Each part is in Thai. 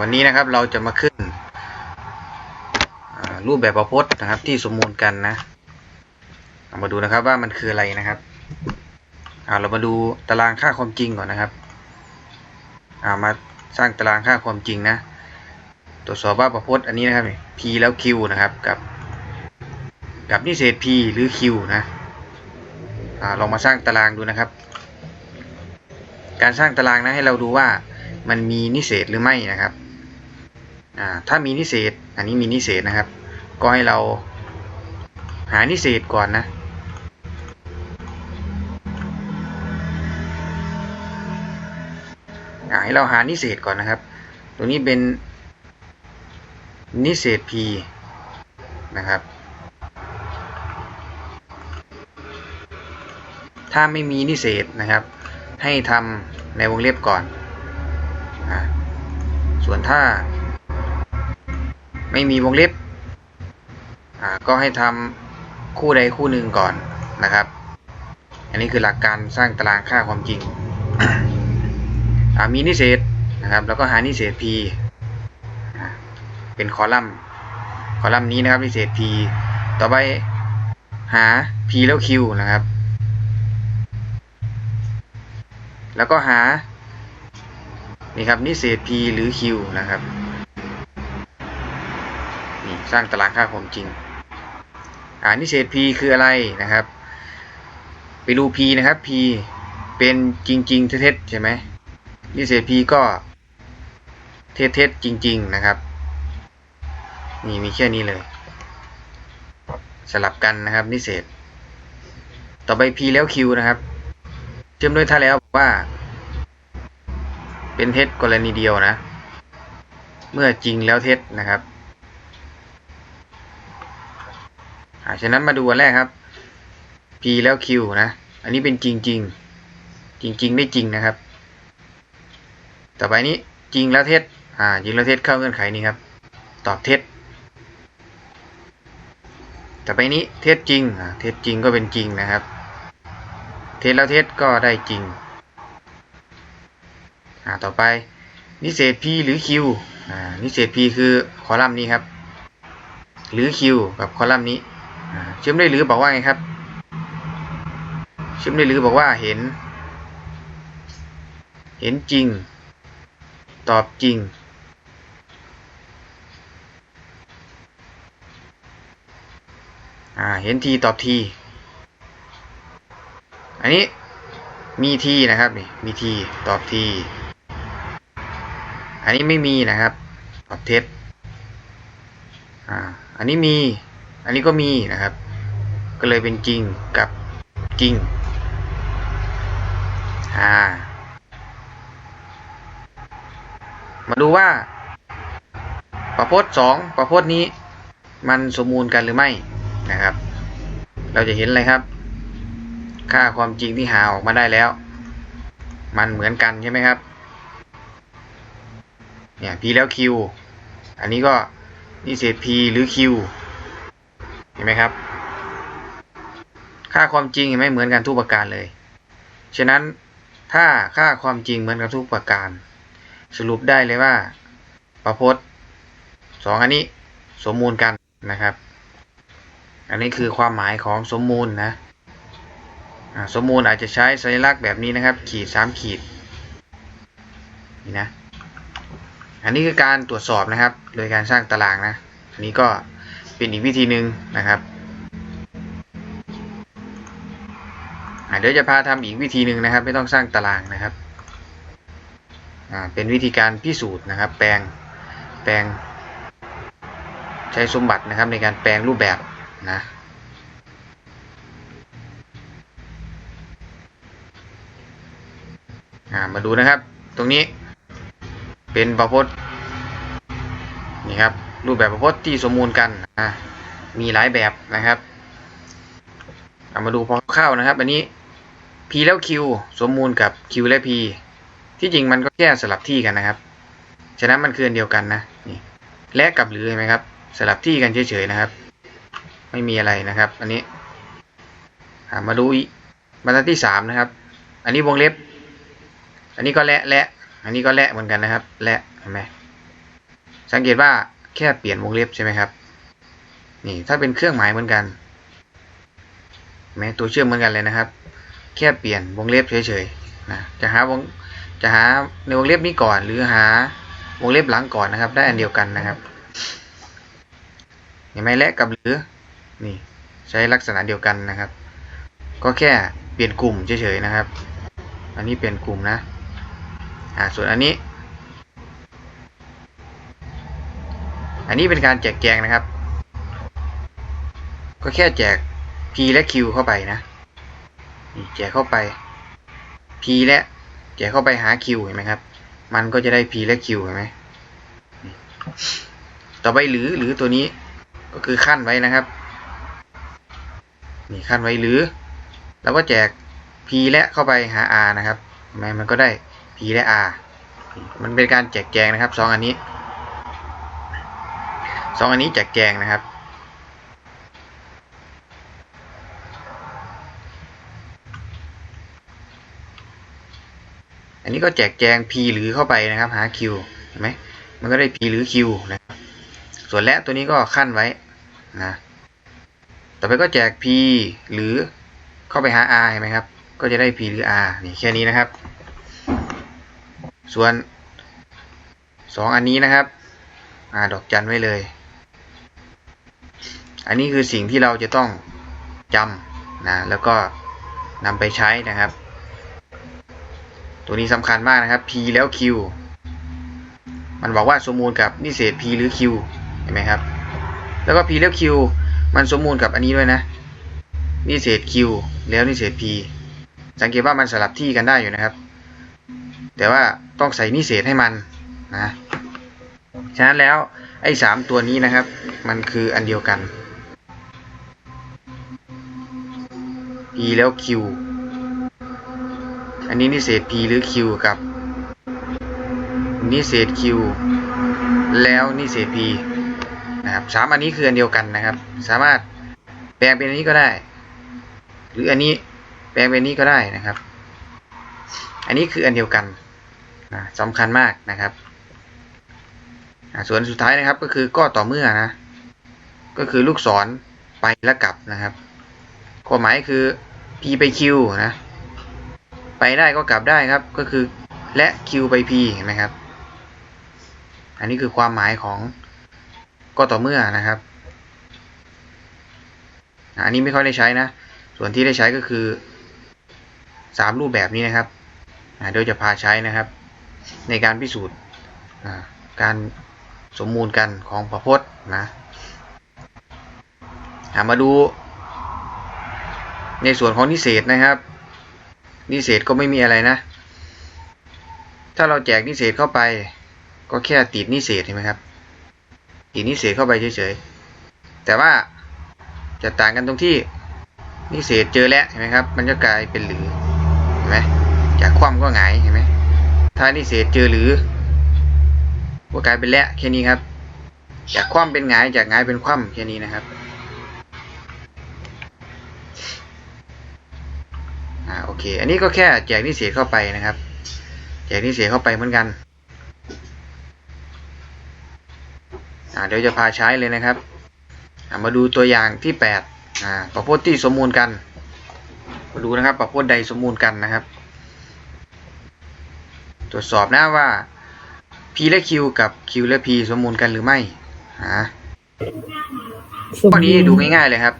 วันนี้นะครับเราจะมาขึ้นรูปแบบประพจน์นะครับ ที่สมมูลกันนะเอามาดูนะครับว่ามันคืออะไรนะครับอ่าเรามาดูตารางค่าความจริงก่อนนะครับอ่ามาสร้างตารางค่าความจริงนะ ตรวจสอบว่าประพจน์อันนี้นะครับ p แล้ว q นะครับกับ กับนิเศษ p หรือ q นะอลองมาสร้างตารางดูนะครับ การสร้างตารางนะให้เราดูว่า มันมีนิเศษหรือไม่นะครับถ้ามีนิเศษ อันนี้มีนิเศษนะครับ ก็ให้เราหานิเศษก่อนนะให้เราหานิเศษก่อนนะครับ ตัวนี้เป็นนิเศษ p นะครับ ถ้าไม่มีนิเศษนะครับ ให้ทำในวงเล็บก่อน ส่วนถ้า ไม่มีวงเล็บก็ให้ทำคู่ใดคู่หนึ่งก่อนนะครับ อันนี้คือหลักการสร้างตารางค่าความจริง มีนิเศษนะครับ แล้วก็หานิเศษ p เป็นคอลัมน์คอลัมน์นี้นะครับนิเศษ p ต่อไปหา p แล้ว q นะครับ แล้วก็หา นี่ครับนิเศษ p หรือ q นะครับนี่สร้างตารางค่าความจริงอ่านิเศษ p คืออะไรนะครับไปดู p นะครับ p เป็นจริง ๆ เท็จใช่ไหมนิเศษ p ก็เท็จๆจริง ๆ นะครับ นี่มีแค่นี้เลย สลับกันนะครับ นิเศษ ต่อไป p แล้ว q นะครับ เชื่อมด้วยถ้าแล้วว่า เป็นเท็จกรณีเดียวนะ เมื่อจริงแล้วเท็จนะครับอาฉะนั้นมาดูอันแรกครับ p แล้ว q นะ อันนี้เป็นจริงจริงจริงจริงได้จริงนะครับ ต่อไปนี้จริงแล้วเท็จอ่าจริงแล้วเท็จเข้าเงื่อนไขนี้ครับ ตอบเท็จ ต่อไปนี้เท็จจริงอ่าเท็จจริงก็เป็นจริงนะครับ เท็จแล้วเท็จก็ได้จริง ต่อไปนิเศษ p หรือ q อ่านิเศษ p คือคอลัมน์นี้ครับ หรือ q กับคอลัมน์นี้เชื่อมได้หรือบอกว่าไงครับ เชื่อมได้หรือบอกว่าเห็น เห็นจริง ตอบจริงอ่าเห็นทีตอบทีอันนี้มีทีนะครับนี่มีทีตอบที อันนี้ไม่มีนะครับตอบเท็จอ่าอันนี้มี อันนี้ก็มีนะครับ ก็เลยเป็นจริงกับจริงอ่ามาดูว่า ประพจน์สองประพจน์นี้ มันสมมูลกันหรือไม่นะครับ เราจะเห็นเลยครับ ค่าความจริงที่หาออกมาได้แล้ว มันเหมือนกันใช่ไหมครับ เนี่ย p แล้ว q อันนี้ก็นิเศษ p หรือ q เห็นไหมครับ ค่าความจริงเห็นไหมเหมือนกันทุกประการเลย ฉะนั้นถ้าค่าความจริงเหมือนกันทุกประการ สรุปได้เลยว่า ประพจน์สองอันนี้สมมูลกันนะครับ อันนี้คือความหมายของสมมูลนะสมมูลอาจจะใช้สัญลักษณ์แบบนี้นะครับ ขีดสามขีดนี่นะ อันนี้คือการตรวจสอบนะครับ โดยการสร้างตารางนะ อันนี้ก็เป็นอีกวิธีหนึ่งนะครับเดี๋ยวจะพาทำอีกวิธีหนึ่งนะครับ ไม่ต้องสร้างตารางนะครับเป็นวิธีการพิสูจน์นะครับ แปลงแปลงใช้สมบัตินะครับในการแปลงรูปแบบนะมาดูนะครับ ตรงนี้เป็นประพจน์ นี่ครับรูปแบบประพจน์ที่สมมูลกันนะมีหลายแบบนะครับเอามาดูพอเข้านะครับ อันนี้ p แล้ว q สมมูลกับ q และ p ที่จริงมันก็แค่สลับที่กันนะครับ ฉะนั้นมันคืออันเดียวกันนะนี่และกับหรือเห็นไหมครับ สลับที่กันเฉยๆนะครับ ไม่มีอะไรนะครับ อันนี้มาดูบรรทัดที่สามนะครับ อันนี้วงเล็บ อันนี้ก็และและ อันนี้ก็และเหมือนกันนะครับ และเห็นไหม สังเกตว่าแค่เปลี่ยนวงเล็บใช่ไหมครับ นี่ถ้าเป็นเครื่องหมายเหมือนกันเห็นไหมตัวเชื่อมเหมือนกันเลยนะครับ แค่เปลี่ยนวงเล็บเฉยๆนะจะหาวงจะหาในวงเล็บนี้ก่อน หรือหาวงเล็บหลังก่อนนะครับ ได้อันเดียวกันนะครับเห็นไหมและกับหรือนี่ใช้ลักษณะเดียวกันนะครับ ก็แค่เปลี่ยนกลุ่มเฉยๆนะครับ อันนี้เปลี่ยนกลุ่มนะอ่าส่วนอันนี้ อันนี้เป็นการแจกแจงนะครับ ก็แค่แจก P และ Q เข้าไปนะแจกเข้าไป P และแจกเข้าไปหา Q เห็นไหมครับ มันก็จะได้ P และ Q เห็นไหมต่อไปหรือหรือตัวนี้ก็คือขั้นไว้นะครับ นี่ขั้นไว้หรือ แล้วก็แจก P และเข้าไปหา R นะครับเห็นไหมมันก็ได้ P และ R มันเป็นการแจกแจงนะครับสองอันนี้ สองอันนี้แจกแจงนะครับ อันนี้ก็แจกแจง P หรือเข้าไปนะครับ หา Q เห็นไหมมันก็ได้ P หรือ Q นะครับส่วนและตัวนี้ก็ขั้นไว้นะต่อไปก็แจก P หรือเข้าไปหา R เห็นไหมครับ ก็จะได้ P หรือ R นี่แค่นี้นะครับ ส่วนสองอันนี้นะครับ อ่า ดอกจันไว้เลย อันนี้คือสิ่งที่เราจะต้องจำนะแล้วก็นำไปใช้นะครับ ตัวนี้สำคัญมากนะครับ P แล้ว Q มันบอกว่าสมมูลกับนิเศษ P หรือ Q เห็นไหมครับ แล้วก็ P แล้ว Q มันสมมูลกับอันนี้ด้วยนะนิเศษ Q แล้วนิเศษ P สังเกตว่ามันสลับที่กันได้อยู่นะครับ แต่ว่าต้องใส่นิเศษให้มันนะ ฉะนั้นแล้วไอ้สามตัวนี้นะครับ มันคืออันเดียวกัน P แล้ว Q อันนี้นิเศษ P หรือ Q กับ นิเศษ Q แล้วนิเศษ P นะครับสามอันนี้คืออันเดียวกันนะครับ สามารถแปลงเป็นอันนี้ก็ได้ หรืออันนี้แปลงเป็นนนี้ก็ได้นะครับ อันนี้คืออันเดียวกันนะสำคัญมากนะครับส่วนสุดท้ายนะครับก็คือก็ต่อเมื่อนะ ก็คือลูกศรไปและกลับนะครับความหมายคือ P ไป Q นะ ไปได้ก็กลับได้ครับ ก็คือและ Q ไป P เห็นไหมครับ อันนี้คือความหมายของก็ต่อเมื่อนะครับ อันนี้ไม่ค่อยได้ใช้นะ ส่วนที่ได้ใช้ก็คือสามรูปแบบนี้นะครับโดยจะพาใช้นะครับ ในการพิสูจน์การสมมูลกันของประพจน์นะมาดู ในส่วนของนิเศษนะครับ นิเศษก็ไม่มีอะไรนะ ถ้าเราแจกนิเศษเข้าไป ก็แค่ติดนิเศษเห็นไหมครับ ติดนิเศษเข้าไปเฉยๆ แต่ว่าจะต่างกันตรงที่นิเศษเจอแล้วเห็นไหมครับ มันจะกลายเป็นหรือเห็นไหมจากคว่ำก็หงายเห็นไหมถ้านิเศษเจอหรือก็กลายเป็นและแค่นี้ครับ จากคว่ำเป็นหงายจากหงายเป็นคว่ำแค่นี้นะครับ อ่าโอเค อันนี้ก็แค่แจกนิเศษเข้าไปนะครับ แจกนิเศษเข้าไปเหมือนกันอ่าเดี๋ยวจะพาใช้เลยนะครับมาดูตัวอย่างที่8อ่าประพจน์ที่สมมูลกัน มาดูนะครับประพจน์ใดสมมูลกันนะครับ ตรวจสอบนะว่า P และ Q กับ Q และ P สมมูลกันหรือไม่ฮะข้อนี้ดูง่ายๆเลยครับ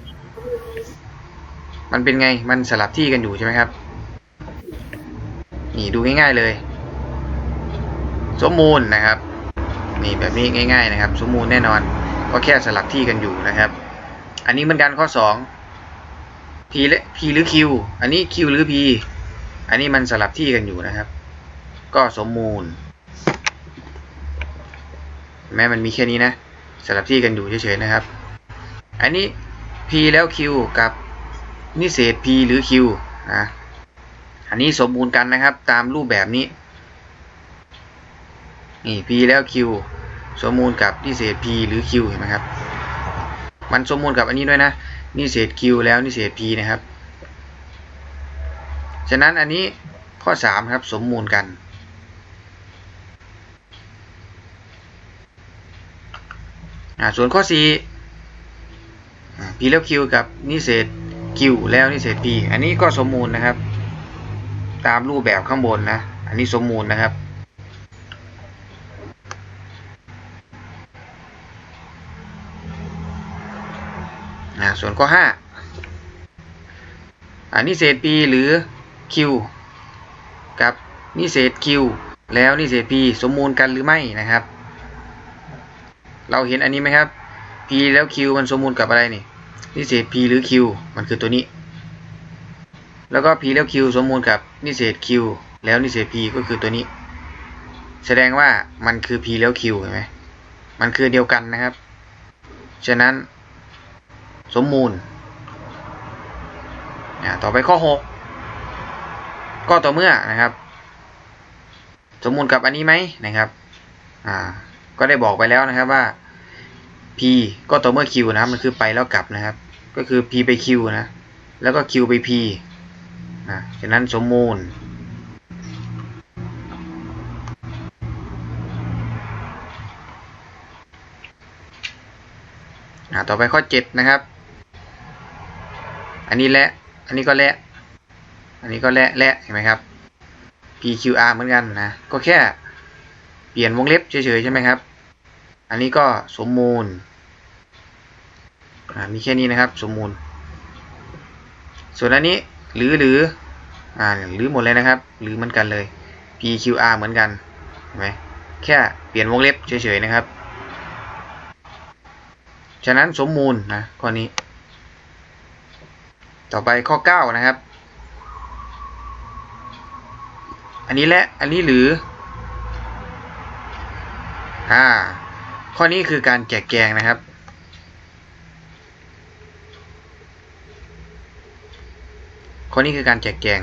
มันเป็นไง มันสลับที่กันอยู่ใช่ไหมครับ นี่ดูง่ายๆเลย สมมูลนะครับ นี่แบบนี้ง่าย ๆ นะครับ สมมูลแน่นอน ก็แค่สลับที่กันอยู่นะครับ อันนี้เหมือนกันข้อสอง P และ P หรือ Q อันนี้ Q หรือ P อันนี้มันสลับที่กันอยู่นะครับ ก็สมมูล แม้มันมีแค่นี้นะ สลับที่กันอยู่เฉยๆนะครับ อันนี้ P แล้ว Q กับ นิเศษ P หรือ Q นะอันนี้สมบูรณ์กันนะครับตามรูปแบบนี้นี่ P แล้ว Q สมมูลกับนิเศษ P หรือ Q เห็นไหมครับ มันสมมูลกับอันนี้ด้วยนะนิเศษ Q แล้วนิเศษ P นะครับ ฉะนั้นอันนี้ข้อ 3 ครับสมมูลกัน ส่วนข้อ 4 p แล้ว q กับนิเศษ q แล้วนิเศษ p อันนี้ก็สมมูลนะครับ ตามรูปแบบข้างบนนะ อันนี้สมมูลนะครับ ส่วนข้อ 5 อันนิเศษ p หรือ q กับนิเศษ q แล้วนิเศษ p สมมูลกันหรือไม่นะครับ เราเห็นอันนี้ไหมครับ p แล้ว q มันสมมูลกับอะไรนี่ นิเศษ p หรือ q มันคือตัวนี้ แล้วก็ p แล้ว q สมมูลกับนิเศษ q แล้วนิเศษ p ก็คือตัวนี้ แสดงว่ามันคือ p แล้ว q เห็นไหมมันคือเดียวกันนะครับ ฉะนั้นสมมูลต่อไปข้อ 6 ก็ต่อเมื่อนะครับ สมมูลกับอันนี้ไหมนะครับ อ่า ก็ได้บอกไปแล้วนะครับว่า p ก็ต่อเมื่อ q นะครับ มันคือไปแล้วกลับนะครับ ก็คือ p ไป q นะ แล้วก็ q ไป p นะฉะนั้นสมมูล ต่อไปข้อ 7 นะครับ อันนี้และ อันนี้ก็และ อันนี้ก็และและเห็นไหมครับ PQR เหมือนกันนะ ก็แค่เปลี่ยนวงเล็บเฉยๆใช่ไหมครับ อันนี้ก็สมมูลอ่ามีแค่นี้นะครับ สมมูล ส่วนอันนี้หรือหรืออ่าหรือหมดเลยนะครับ หรือเหมือนกันเลย PQR เหมือนกันเห็นไหมแค่เปลี่ยนวงเล็บเฉยๆนะครับ ฉะนั้นสมมูลนะข้อนี้ ต่อไปข้อ 9 นะครับ อันนี้และ อันนี้หรือ อ่า ข้อนี้คือการแจกแกงนะครับ ข้อนี้คือการแจกแกง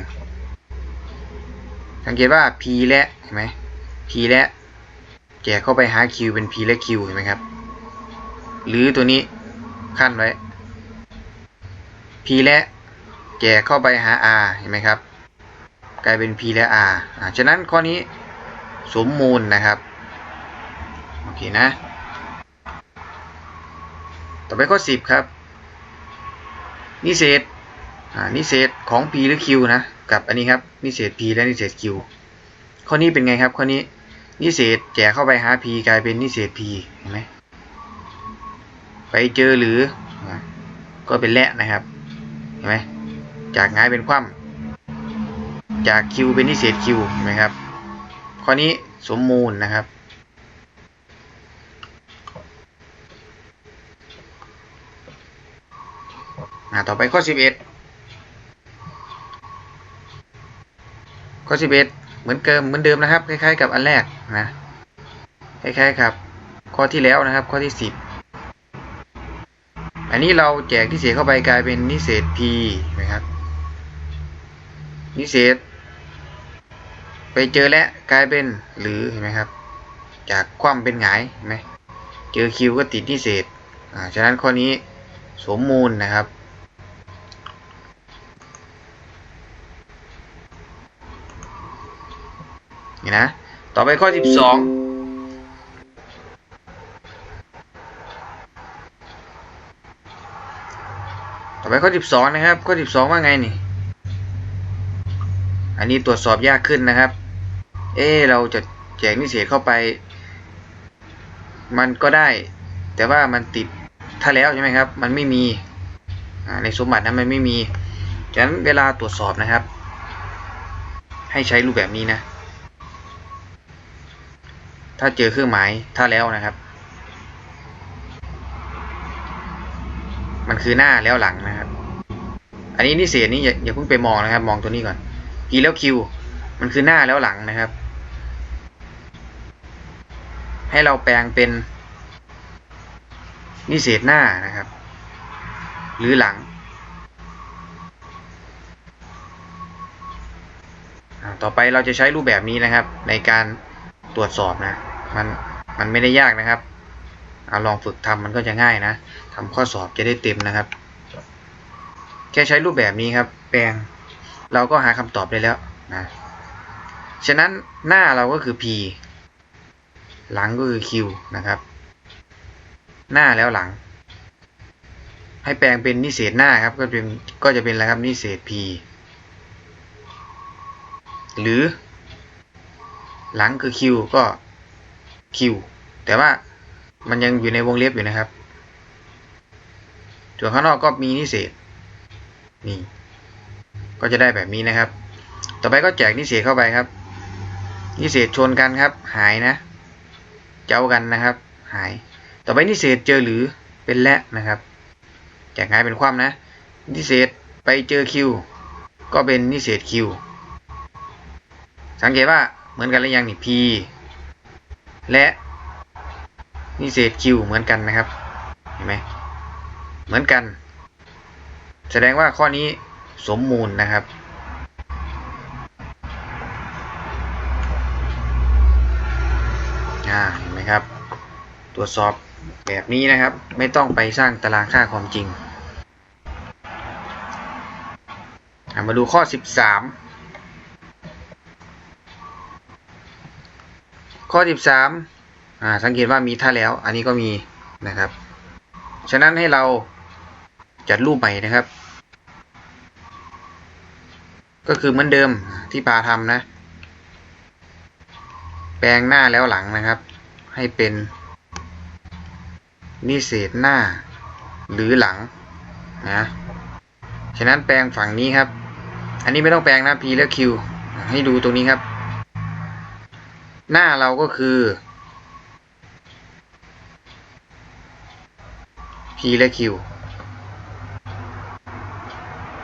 สังเกตว่า p และเห็นไหม p และแจกเข้าไปหา q เป็น p และ q เห็นไหมครับ หรือตัวนี้ขั้นไว้ p และแจกเข้าไปหา r เห็นไหมครับ กลายเป็น p และ r อ่าฉะนั้นข้อนี้สมมูลนะครับ โอเคนะ ต่อไปข้อ10ครับ นิเศษนิเศษของ p หรือ q นะ กับอันนี้ครับ นิเศษ p และนิเศษ q ข้อนี้เป็นไงครับ ข้อนี้ นิเศษแจกเข้าไปหา p กลายเป็นนิเศษ p เห็นไหมไปเจอหรือ ก็เป็นและนะครับ เห็นไหมจากง่ายเป็นคว่ำจาก q เป็นนิเศษ q เห็นไหมครับ ข้อนี้สมมูลนะครับ อ่าต่อไปข้อ11ข้อ11เหมือนเกิมเหมือนเดิมนะครับ คล้าย ๆ กับอันแรกนะ คล้ายๆกับ ข้อที่แล้วนะครับ ข้อที่10อันนี้เราแจกนิเศษเข้าไปกลายเป็นนิเศษ p นะครับ นิเศษ ไปเจอและกลายเป็นหรือเห็นไหมครับ จากความเป็นหงายเห็นไหมเจอ q ก็ติดนิเศษอ่าฉะนั้นข้อนี้สมมูลนะครับ นี่นะ ต่อไปข้อ 12 ต่อไปข้อ 12 นะครับ ข้อ 12 ว่าไงนี่ อันนี้ตรวจสอบยากขึ้นนะครับ เอ๊เราจะแจกนิเศษเข้าไป มันก็ได้ แต่ว่ามันติดถ้าแล้วใช่ไหมครับ มันไม่มีในสมบัตินั้นมันไม่มีฉะนั้นเวลาตรวจสอบนะครับ ให้ใช้รูปแบบนี้นะ ถ้าเจอเครื่องหมายถ้าแล้วนะครับ มันคือหน้าแล้วหลังนะครับ อันนี้นิเศษนี่อย่าอย่าเพิ่งไปมองนะครับ มองตัวนี้ก่อน p แล้ว q มันคือหน้าแล้วหลังนะครับ ให้เราแปลงเป็นนิเศษหน้านะครับ หรือหลัง ต่อไปเราจะใช้รูปแบบนี้นะครับ ในการตรวจสอบนะ มันมันไม่ได้ยากนะครับเอาลองฝึกทำมันก็จะง่ายนะทำข้อสอบจะได้เต็มนะครับ แค่ใช้รูปแบบนี้ครับ แปลงเราก็หาคำตอบได้แล้วนะฉะนั้นหน้าเราก็คือ p หลังก็คือ q นะครับ หน้าแล้วหลัง ให้แปลงเป็นนิเศษหน้าครับ ก็เป็นก็จะเป็นอะไรครับนิเศษ p หรือ หลังคือ q ก็ q แต่ว่ามันยังอยู่ในวงเล็บอยู่นะครับส่วนข้างนอกก็มีนิเศษนี่ก็จะได้แบบนี้นะครับ ต่อไปก็แจกนิเศษเข้าไปครับ นิเศษชนกันครับ หายนะ เจ้ากันนะครับ หาย ต่อไปนิเศษเจอหรือเป็นและนะครับ แจกหายเป็นความนะ นิเศษไปเจอคิวก็เป็นนิเศษคิวสังเกตว่าเหมือนกันหรือยังนี่ p และนิเศษ q เหมือนกันนะครับ เห็นไหมเหมือนกัน แสดงว่าข้อนี้สมมูลนะครับ อ่า เห็นไหมครับ ตรวจสอบแบบนี้นะครับ ไม่ต้องไปสร้างตารางค่าความจริง มาดูข้อ 13 ข้อ 13อ่าสังเกตว่ามีท่าแล้ว อันนี้ก็มีนะครับ ฉะนั้นให้เราจัดรูปใหม่นะครับ ก็คือเหมือนเดิมที่พาทำนะ แปลงหน้าแล้วหลังนะครับ ให้เป็นนิเศษหน้าหรือหลังนะฉะนั้นแปลงฝั่งนี้ครับ อันนี้ไม่ต้องแปลงนะ p และ q ให้ดูตรงนี้ครับ หน้าเราก็คือ p และ q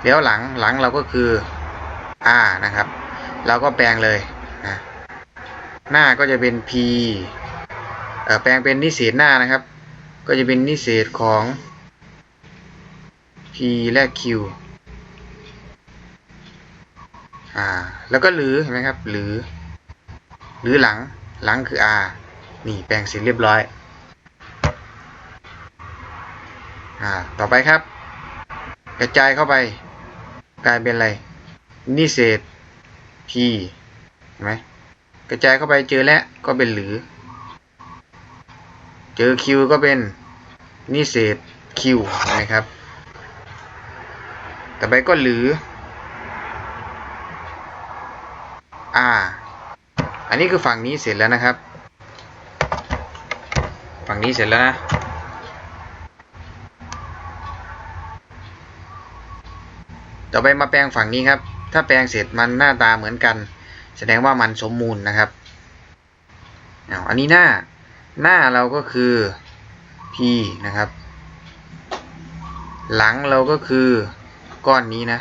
แล้วหลังหลังเราก็คือ r นะครับ เราก็แปลงเลยนะหน้าก็จะเป็น p แปลงเป็นนิเศษหน้านะครับ ก็จะเป็นนิเศษของ p และ q อ่า แล้วก็หรือเห็นไหมครับ หรือ หรือหลัง หลังคือ r นี่แปลงเสร็จเรียบร้อยอ่าต่อไปครับ กระจายเข้าไป กลายเป็นอะไรนิเศษ p เห็นไหมกระจายเข้าไปเจอและก็เป็นหรือ เจอ q ก็เป็นนิเศษ q นะครับ ต่อไปก็หรือ r อั นนี้คือฝั่งนี้เสร็จแล้วนะครับ ฝั่งนี้เสร็จแล้วนะ ต่อไปมาแปลงฝั่งนี้ครับ ถ้าแปลงเสร็จมันหน้าตาเหมือนกัน แสดงว่ามันสมมูลนะครับอาอันนี้หน้า หน้าเราก็คือ p นะครับ หลังเราก็คือก้อนนี้นะ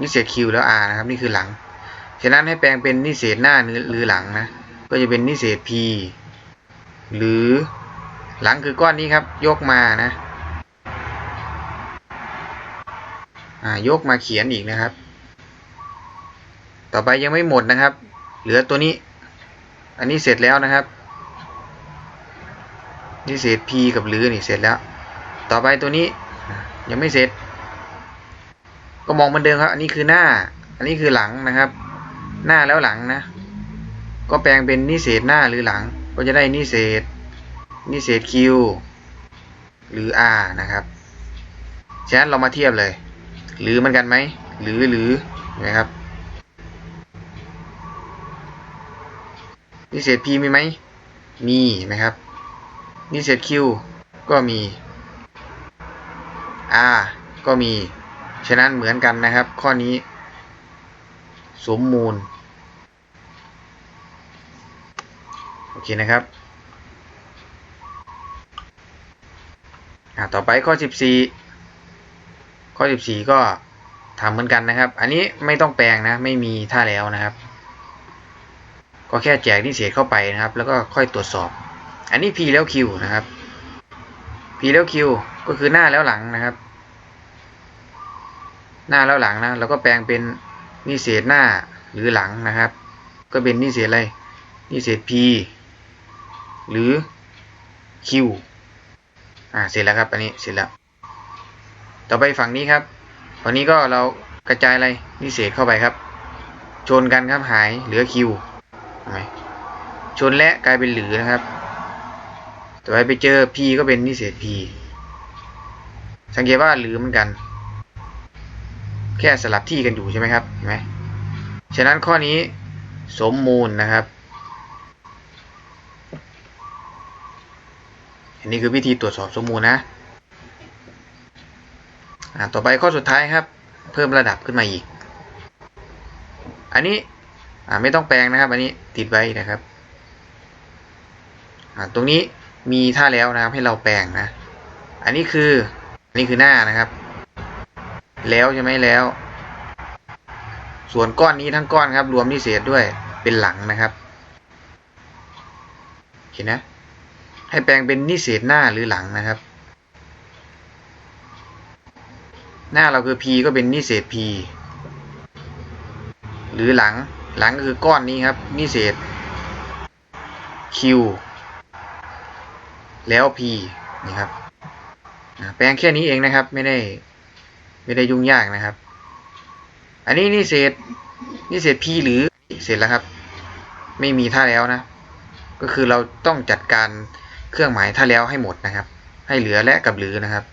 นิเศษ q แล้ว r นะครับ นี่คือหลัง ฉะนั้นให้แปลงเป็นนิเศษหน้าหรือหลังนะ ก็จะเป็นนิเศษ p หรือหลังคือก้อนนี้ครับ ยกมานะยกมาเขียนอีกนะครับ ต่อไปยังไม่หมดนะครับ เหลือตัวนี้ อันนี้เสร็จแล้วนะครับ นี่เศษ p กับหรือนี่เสร็จแล้ว ต่อไปตัวนี้ยังไม่เสร็จ ก็มองเหมือนเดิมครับ อันนี้คือหน้า อันนี้คือหลังนะครับ หน้าแล้วหลังนะ ก็แปลงเป็นนิเศษหน้าหรือหลัง ก็จะได้นิเศษนิเศษ q หรือ r นะครับ ฉะนั้นเรามาเทียบเลย หรือมันกันไหม หรือหรือนะครับ นิเศษ p มีไหม มีนะครับ นิเศษ q ก็มี r ก็มี ฉะนั้นเหมือนกันนะครับ ข้อนี้ สมมูล โอเคนะครับต่อไปข้อ 14 ข้อ 14 ก็ทำเหมือนกันนะครับ อันนี้ไม่ต้องแปลงนะ ไม่มีท่าแล้วนะครับ ก็แค่แจกนิเศษเข้าไปนะครับ แล้วก็ค่อยตรวจสอบ อันนี้ p แล้ว q นะครับ p แล้ว q ก็คือหน้าแล้วหลังนะครับ หน้าแล้วหลังนะ แล้วก็แปลงเป็นนิเศษหน้าหรือหลังนะครับ ก็เป็นนิเศษอะไรนิเศษ p หรือ q อ่าเสร็จแล้วครับอันนี้เสร็จแล้ว ต่อไปฝั่งนี้ครับฝั่งนี้ก็เรากระจายอะไรนิเศษเข้าไปครับ ชนกันครับหายเหลือ q ทำไมชนและกลายเป็นหรือนะครับ ต่อไปไปเจอ p ก็เป็นนิเศษ p สังเกตว่าหรือเหมือนกัน แค่สลับที่กันอยู่ใช่ไหมครับเห็นไหมฉะนั้นข้อนี้สมมูลนะครับ อันนี้คือวิธีตรวจสอบสมมูลนะต่อไปข้อสุดท้ายครับ เพิ่มระดับขึ้นมาอีก อันนี้ไม่ต้องแปลงนะครับ อันนี้ติดไว้นะครับตรงนี้มีท่าแล้วนะครับให้เราแปลงนะ อันนี้คืออันนี้คือหน้านะครับ แล้วใช่ไหมแล้ว ส่วนก้อนนี้ทั้งก้อนครับ รวมนิเศษด้วยเป็นหลังนะครับ เห็นนะ ให้แปลงเป็นนิเศษหน้าหรือหลังนะครับ หน้าเราคือ p ก็เป็นนิเศษ p หรือหลังหลังก็คือก้อนนี้ครับ นิเศษ q แล้ว p นี่ครับแปลงแค่นี้เองนะครับไม่ได้ไม่ได้ยุ่งยากนะครับ อันนี้นิเศษนิเศษ p หรือเสร็จแล้วครับ ไม่มีท่าแล้วนะ ก็คือเราต้องจัดการ เครื่องหมายท่าแล้วให้หมดนะครับ ให้เหลือและกับหรือนะครับ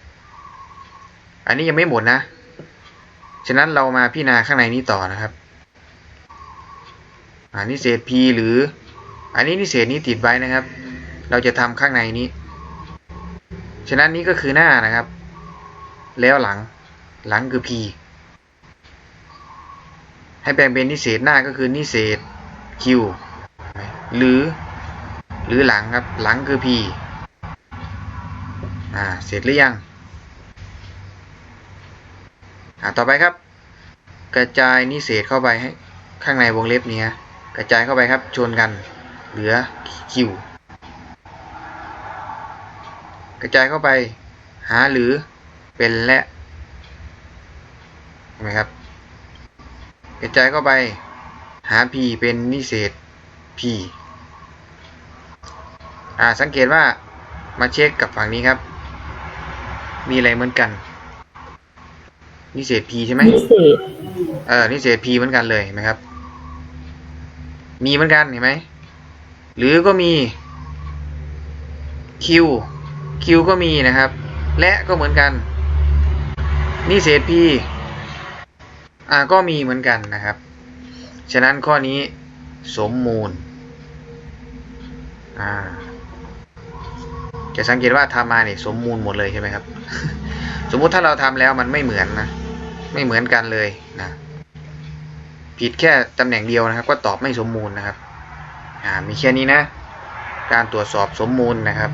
อันนี้ยังไม่หมดนะ ฉะนั้นเรามาพิจารณาข้างในนี้ต่อนะครับอ่านิเศษ p หรือ อันนี้นิเศษนี้ติดไว้นะครับ เราจะทำข้างในนี้ ฉะนั้นนี้ก็คือหน้านะครับ แล้วหลัง หลังคือ p ให้แปลงเป็นนิเศษหน้าก็คือนิเศษ q หรือ หรือหลังครับ หลังคือ p อ่า เสร็จหรือยัง อ่า ต่อไปครับ กระจายนิเศษเข้าไปให้ข้างในวงเล็บนี้กระจายเข้าไปครับ ชนกัน เหลือ q กระจายเข้าไป หาหรือเป็นและเห็นไหมครับ กระจายเข้าไป หา p เป็นนิเศษ p อ่าสังเกตว่ามาเช็คกับฝั่งนี้ครับ มีอะไรเหมือนกันนิเศษ p ใช่ไหมนิเศษเออนิเศษ p เหมือนกันเลยเห็นไหมครับ มีเหมือนกันเห็นไหมหรือก็มี q q ก็มีนะครับ และก็เหมือนกันนิเศษ p อ่าก็มีเหมือนกันนะครับ ฉะนั้นข้อนี้สมมูลอ่า จะสังเกตว่าทำมาเนี่ยสมมูลหมดเลยใช่ไหมครับ สมมุติถ้าเราทำแล้วมันไม่เหมือนนะ ไม่เหมือนกันเลยนะ ผิดแค่ตำแหน่งเดียวนะครับ ก็ตอบไม่สมมูลนะครับ อ่า มีแค่นี้นะ การตรวจสอบสมมูลนะครับ